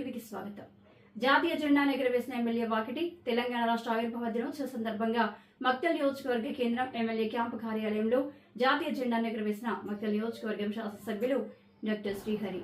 స్వాగతం. జాతీయ జెండాను ఎగురవేసిన ఎమ్మెల్యే వాకిటి తెలంగాణ రాష్ట్ర ఆవిర్భావ దినోత్సవ సందర్భంగా మక్తల్ నియోజకవర్గ కేంద్రం ఎమ్మెల్యే క్యాంపు కార్యాలయంలో జాతీయ జెండాను ఎగురవేసిన మక్తల్ నియోజకవర్గం శాసనసభ్యులు డాక్టర్ శ్రీహరి.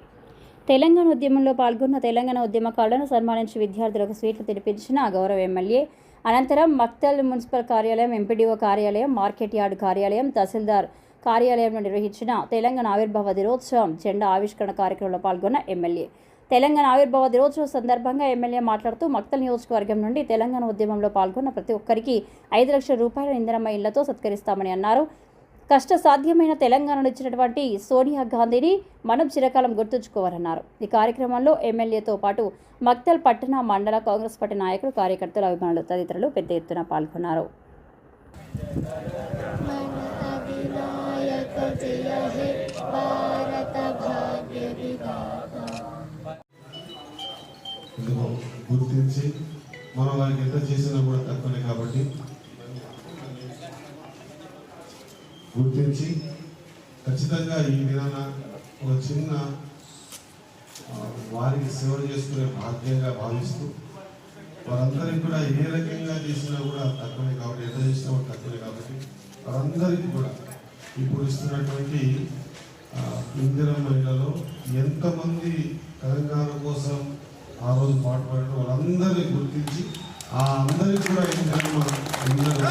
తెలంగాణ ఉద్యమంలో పాల్గొన్న తెలంగాణ ఉద్యమకారులను సన్మానించి విద్యార్థులకు స్వీట్లు తినిపించిన గౌరవ ఎమ్మెల్యే. అనంతరం మక్తల్ మున్సిపల్ కార్యాలయం ఎంపీడీఓ కార్యాలయం మార్కెట్ యార్డ్ కార్యాలయం తహసీల్దార్ కార్యాలయంలో నిర్వహించిన తెలంగాణ ఆవిర్భావ దినోత్సవం జెండా ఆవిష్కరణ కార్యక్రమంలో పాల్గొన్న ఎమ్మెల్యే. తెలంగాణ ఆవిర్భావ దినోత్సవ సందర్భంగా ఎమ్మెల్యే మాట్లాడుతూ మక్తల్ నియోజకవర్గం నుండి తెలంగాణ ఉద్యమంలో పాల్గొన్న ప్రతి ఒక్కరికి ఐదు లక్షల రూపాయల ఇందిరమ్మ ఇళ్ళతో సత్కరిస్తామని అన్నారు. కష్ట సాధ్యమైన తెలంగాణను ఇచ్చినటువంటి సోనియా గాంధీని మనం చిరకాలం గుర్తుంచుకోవాలన్నారు. ఈ కార్యక్రమంలో ఎమ్మెల్యేతో పాటు మక్తల్ పట్టణ మండల కాంగ్రెస్ పార్టీ నాయకులు కార్యకర్తలు అభిమానులు తదితరులు పెద్ద ఎత్తున పాల్గొన్నారు. భారత గుర్తించి మనం వారికి ఎంత చేసినా కూడా తక్కువనే కాబట్టి గుర్తించి ఖచ్చితంగా ఈ దినాన ఒక చిన్న వారికి సేవ చేసుకునే భాగ్యంగా భావిస్తూ వారందరికీ కూడా ఏ రకంగా చేసినా కూడా తక్కువనే కాబట్టి ఎంత చేసినా కూడా తక్కువనే కాబట్టి వారందరికీ కూడా ఇప్పుడు ఇస్తున్నటువంటి ఇందిరా మహిళలో ఎంతమంది తెలంగాణ కోసం ఆ రోజు పాటుపడిన వాళ్ళందరినీ గుర్తించి ఆ అందరికీ కూడా ఇందిరమ్మ ఇందిరమ్మ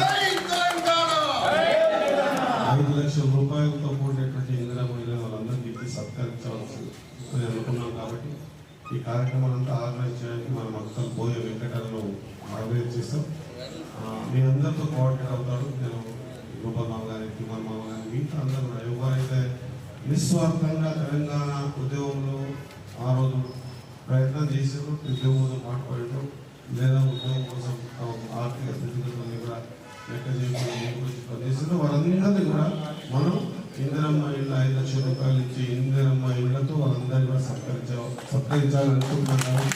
ఐదు లక్షల రూపాయలతో కూడినటువంటి ఇందిరా మహిళలు వాళ్ళందరికీ ఇచ్చి సత్కరించవలసి అని అనుకున్నాం కాబట్టి ఈ కార్యక్రమం అంతా ఆర్గనైజ్ చేయడానికి మన మొత్తం బోయ వెంకటరావు ఆర్గనైజ్ చేస్తాం. మీ అందరితో కోఆర్డినేట్ అవుతాడు. నేను రూపమామ గారి తిమ్మమ్మ గారి మిగతా అందరూ ఎవరైతే నిస్వార్థంగా తెలంగాణ ఉద్యోగంలో ఆ రోజు ప్రయత్నం చేసారు ఉద్యోగంతో మాట్లాడటం లేదా ఉద్యోగం కోసం ఆర్థిక స్థితిగతులను కూడా లెక్క చేయకుండా పనిచేస్తున్నారు వారందరినీ కూడా మనం ఇందిరమ్మ ఇళ్ళ ఐదు లక్షల రూపాయలు ఇచ్చి ఇందిరమ్మ ఇళ్ళతో వారందరినీ కూడా సత్కరించ సత్కరించాలనుకుంటున్నాము.